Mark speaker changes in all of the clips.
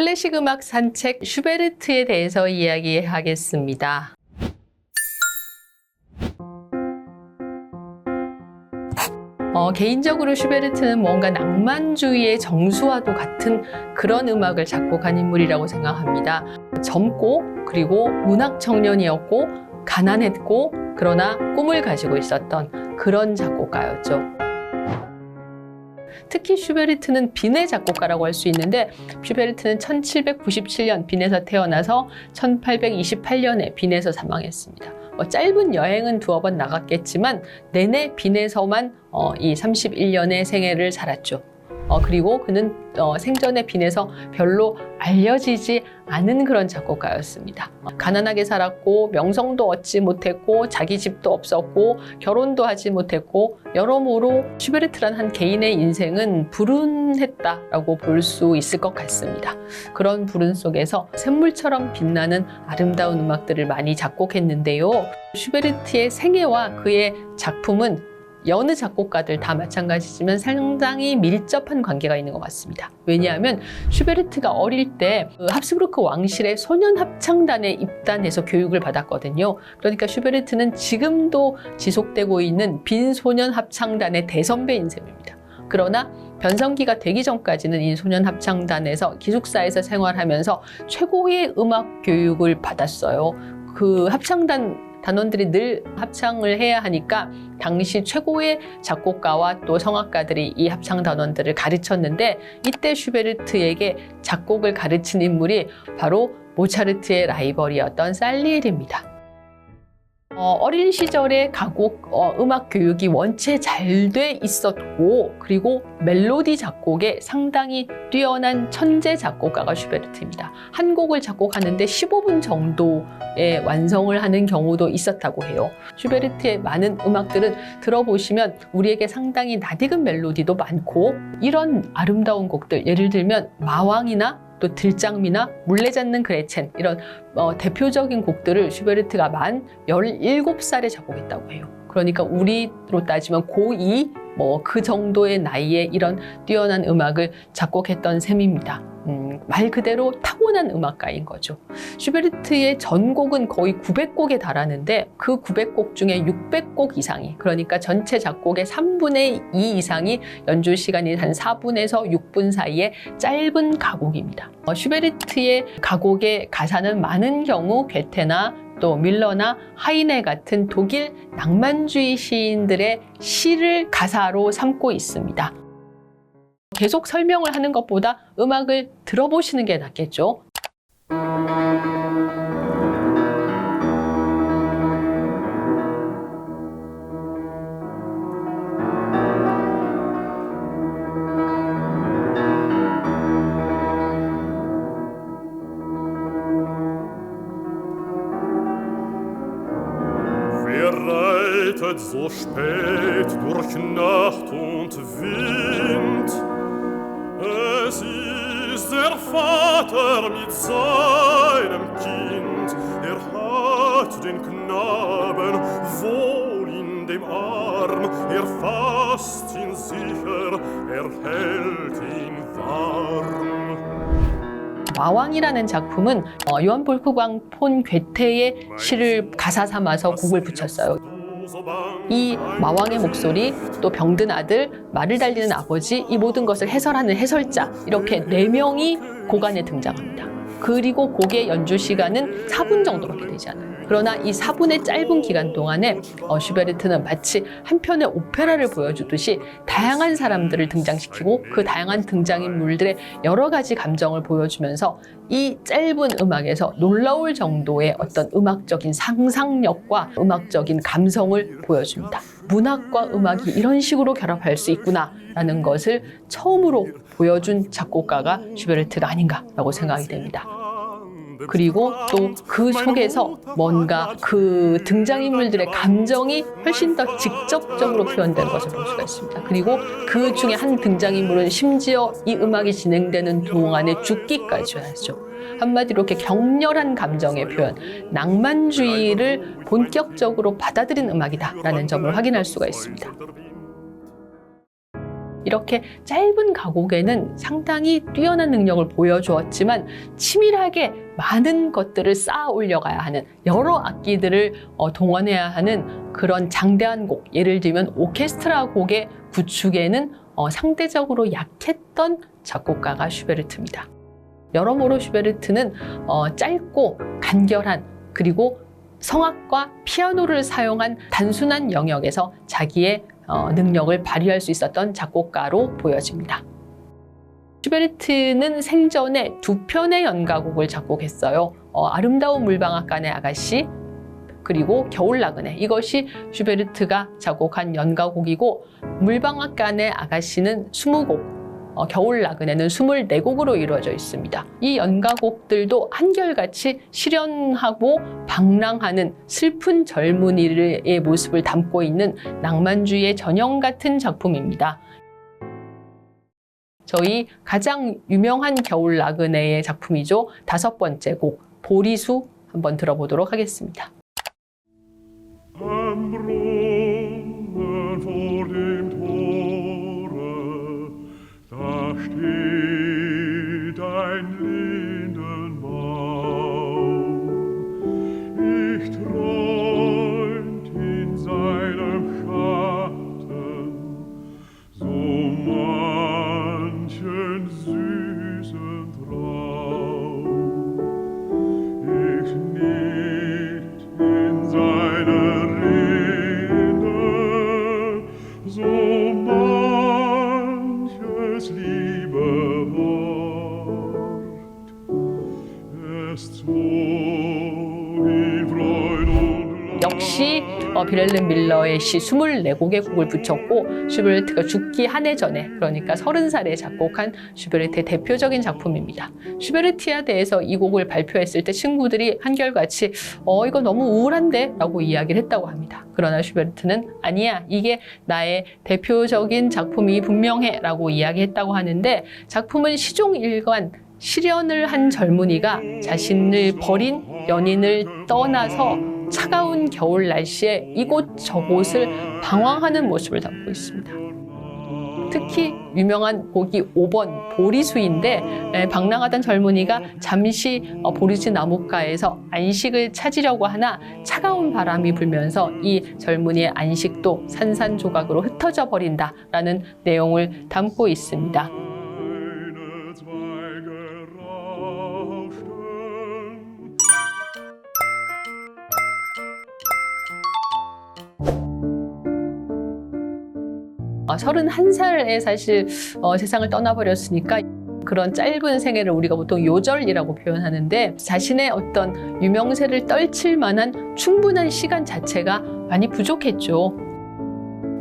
Speaker 1: 클래식 음악 산책 슈베르트에 대해서 이야기하겠습니다. 어, 개인적으로 슈베르트는 뭔가 낭만주의의 정수와도 같은 그런 음악을 작곡한 인물이라고 생각합니다. 젊고 그리고 문학 청년이었고 가난했고 그러나 꿈을 가지고 있었던 그런 작곡가였죠. 특히 슈베르트는 빈의 작곡가라고 할 수 있는데 슈베르트는 1797년 빈에서 태어나서 1828년에 빈에서 사망했습니다. 뭐 짧은 여행은 두어 번 나갔겠지만 내내 빈에서만 어, 이 31년의 생애를 살았죠. 어, 그리고 그는 어, 생전에 빈에서 별로 알려지지 않은 그런 작곡가였습니다. 어, 가난하게 살았고 명성도 얻지 못했고 자기 집도 없었고 결혼도 하지 못했고 여러모로 슈베르트란 한 개인의 인생은 불운했다라고 볼 수 있을 것 같습니다. 그런 불운 속에서 샘물처럼 빛나는 아름다운 음악들을 많이 작곡했는데요. 슈베르트의 생애와 그의 작품은 여느 작곡가들 다 마찬가지지만 상당히 밀접한 관계가 있는 것 같습니다. 왜냐하면 슈베르트가 어릴 때그 합스부르크 왕실의 소년 합창단에 입단해서 교육을 받았거든요. 그러니까 슈베르트는 지금도 지속되고 있는 빈 소년 합창단의 대선배 인 셈입니다. 그러나 변성기가 되기 전까지는 이 소년 합창단에서 기숙사에서 생활하면서 최고의 음악 교육을 받았어요. 그 합창단 단원들이 늘 합창을 해야 하니까 당시 최고의 작곡가와 또 성악가들이 이 합창 단원들을 가르쳤는데 이때 슈베르트에게 작곡을 가르친 인물이 바로 모차르트의 라이벌이었던 살리엘입니다. 어, 어린 시절에 가곡 어, 음악 교육이 원체 잘 돼 있었고 그리고 멜로디 작곡에 상당히 뛰어난 천재 작곡가가 슈베르트입니다. 한 곡을 작곡하는데 15분 정도의 완성을 하는 경우도 있었다고 해요. 슈베르트의 많은 음악들은 들어보시면 우리에게 상당히 낯익은 멜로디도 많고 이런 아름다운 곡들 예를 들면 마왕이나 또 들장미나 물레 잡는 그레첸 이런 어, 대표적인 곡들을 슈베르트가 만 17살에 작곡했다고 해요. 그러니까 우리로 따지면 고2 뭐 그 정도의 나이에 이런 뛰어난 음악을 작곡했던 셈입니다. 음, 말 그대로 타고난 음악가인 거죠. 슈베르트의 전곡은 거의 900곡에 달하는데 그 900곡 중에 600곡 이상이 그러니까 전체 작곡의 3분의 2 이상이 연주 시간이 한 4분에서 6분 사이의 짧은 가곡입니다. 어, 슈베르트의 가곡의 가사는 많은 경우 괴테나 또 밀러나 하이네 같은 독일 낭만주의 시인들의 시를 가사로 삼고 있습니다. 계속 설명을 하는 것보다 음악을 들어보시는 게 낫겠죠.
Speaker 2: Der Vater mit seinem Kind. Er hat den Knaben wohl in dem Arm. Er fasst ihn sicher, er hält ihn warm.
Speaker 1: 마왕이라는 작품은 어, 요한 볼프강 폰 괴테의 시를 가사 삼아서 곡을 붙였어요. 이 마왕의 목소리, 또 병든 아들, 말을 달리는 아버지, 이 모든 것을 해설하는 해설자 이렇게 네 명이 곡 안에 등장합니다. 그리고 곡의 연주 시간은 4분 정도밖에 되지 않아요. 그러나 이 4분의 짧은 기간 동안에 어, 슈베르트는 마치 한 편의 오페라를 보여주듯이 다양한 사람들을 등장시키고 그 다양한 등장인물들의 여러 가지 감정을 보여주면서 이 짧은 음악에서 놀라울 정도의 어떤 음악적인 상상력과 음악적인 감성을 보여줍니다. 문학과 음악이 이런 식으로 결합할 수 있구나라는 것을 처음으로 보여준 작곡가가 슈베르트가 아닌가라고 생각이 됩니다. 그리고 또 그 속에서 뭔가 그 등장인물들의 감정이 훨씬 더 직접적으로 표현되는 것을 볼 수가 있습니다. 그리고 그 중에 한 등장인물은 심지어 이 음악이 진행되는 동안에 죽기까지 하죠. 한마디로 이렇게 격렬한 감정의 표현, 낭만주의를 본격적으로 받아들인 음악이다라는 점을 확인할 수가 있습니다. 이렇게 짧은 가곡에는 상당히 뛰어난 능력을 보여주었지만 치밀하게 많은 것들을 쌓아 올려가야 하는 여러 악기들을 어, 동원해야 하는 그런 장대한 곡, 예를 들면 오케스트라 곡의 구축에는 어, 상대적으로 약했던 작곡가가 슈베르트입니다. 여러모로 슈베르트는 어, 짧고 간결한 그리고 성악과 피아노를 사용한 단순한 영역에서 자기의 어, 능력을 발휘할 수 있었던 작곡가로 보여집니다. 슈베르트는 생전에 두 편의 연가곡을 작곡했어요. 어, 아름다운 물방앗간의 아가씨 그리고 겨울 나그네 이것이 슈베르트가 작곡한 연가곡이고 물방앗간의 아가씨는 20곡 어, 겨울 나그네는 24곡으로 이루어져 있습니다. 이 연가곡들도 한결같이 실연하고 방랑하는 슬픈 젊은이의 모습을 담고 있는 낭만주의의 전형 같은 작품입니다. 저희 가장 유명한 겨울 나그네의 작품이죠. 다섯 번째 곡 보리수 한번 들어보도록 하겠습니다. Spirit. 어, 비렐름 밀러의 시 24곡의 곡을 붙였고 슈베르트가 죽기 한 해 전에 그러니까 30살에 작곡한 슈베르트의 대표적인 작품입니다. 슈베르티아대에서 이 곡을 발표했을 때 친구들이 한결같이 어 이거 너무 우울한데 라고 이야기를 했다고 합니다. 그러나 슈베르트는 아니야 이게 나의 대표적인 작품이 분명해 라고 이야기했다고 하는데 작품은 시종일관 실연을 한 젊은이가 자신을 버린 연인을 떠나서 차가운 겨울 날씨에 이곳 저곳을 방황하는 모습을 담고 있습니다. 특히 유명한 곡이 5번 보리수인데 에, 방랑하던 젊은이가 잠시 어, 보리수 나무가에서 안식을 찾으려고 하나 차가운 바람이 불면서 이 젊은이의 안식도 산산조각으로 흩어져 버린다라는 내용을 담고 있습니다. 어, 31살에 사실 어, 세상을 떠나버렸으니까 그런 짧은 생애를 우리가 보통 요절이라고 표현하는데 자신의 어떤 유명세를 떨칠 만한 충분한 시간 자체가 많이 부족했죠.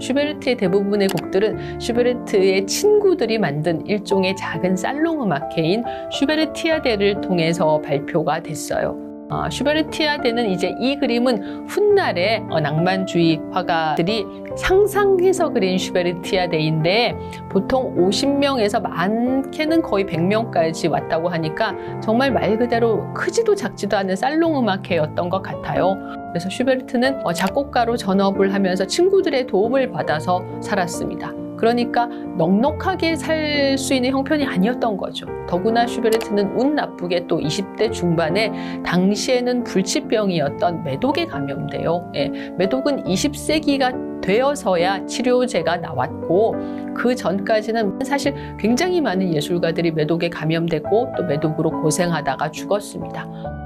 Speaker 1: 슈베르트의 대부분의 곡들은 슈베르트의 친구들이 만든 일종의 작은 살롱 음악회인 슈베르티아데를 통해서 발표가 됐어요. 어, 슈베르티아데는 이제 이 그림은 훗날에 어, 낭만주의 화가들이 상상해서 그린 슈베르티아데인데 보통 50명에서 많게는 거의 100명까지 왔다고 하니까 정말 말 그대로 크지도 작지도 않은 살롱 음악회였던 것 같아요. 그래서 슈베르트는 어, 작곡가로 전업을 하면서 친구들의 도움을 받아서 살았습니다. 그러니까 넉넉하게 살 수 있는 형편이 아니었던 거죠. 더구나 슈베르트는 운 나쁘게 또 20대 중반에 당시에는 불치병이었던 매독에 감염돼요. 예, 매독은 20세기가 되어서야 치료제가 나왔고 그 전까지는 사실 굉장히 많은 예술가들이 매독에 감염됐고 또 매독으로 고생하다가 죽었습니다.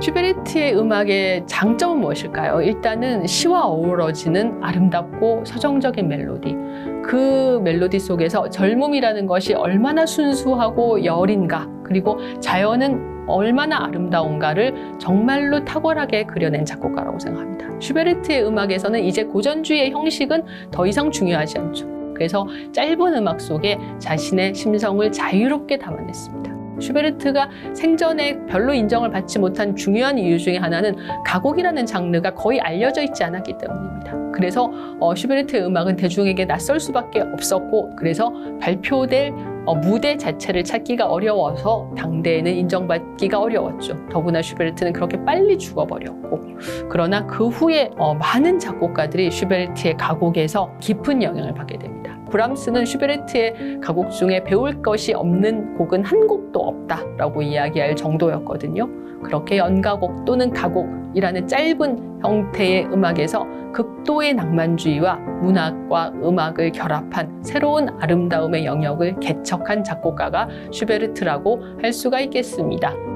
Speaker 1: 슈베르트의 음악의 장점은 무엇일까요? 일단은 시와 어우러지는 아름답고 서정적인 멜로디. 그 멜로디 속에서 젊음이라는 것이 얼마나 순수하고 여린가, 그리고 자연은 얼마나 아름다운가를 정말로 탁월하게 그려낸 작곡가라고 생각합니다. 슈베르트의 음악에서는 이제 고전주의의 형식은 더 이상 중요하지 않죠. 그래서 짧은 음악 속에 자신의 심성을 자유롭게 담아냈습니다. 슈베르트가 생전에 별로 인정을 받지 못한 중요한 이유 중에 하나는 가곡이라는 장르가 거의 알려져 있지 않았기 때문입니다. 그래서 어, 슈베르트의 음악은 대중에게 낯설 수밖에 없었고 그래서 발표될 어, 무대 자체를 찾기가 어려워서 당대에는 인정받기가 어려웠죠. 더구나 슈베르트는 그렇게 빨리 죽어버렸고 그러나 그 후에 어, 많은 작곡가들이 슈베르트의 가곡에서 깊은 영향을 받게 됩니다. 브람스는 슈베르트의 가곡 중에 배울 것이 없는 곡은 한 곡도 없다라고 이야기할 정도였거든요. 그렇게 연가곡 또는 가곡이라는 짧은 형태의 음악에서 극도의 낭만주의와 문학과 음악을 결합한 새로운 아름다움의 영역을 개척한 작곡가가 슈베르트라고 할 수가 있겠습니다.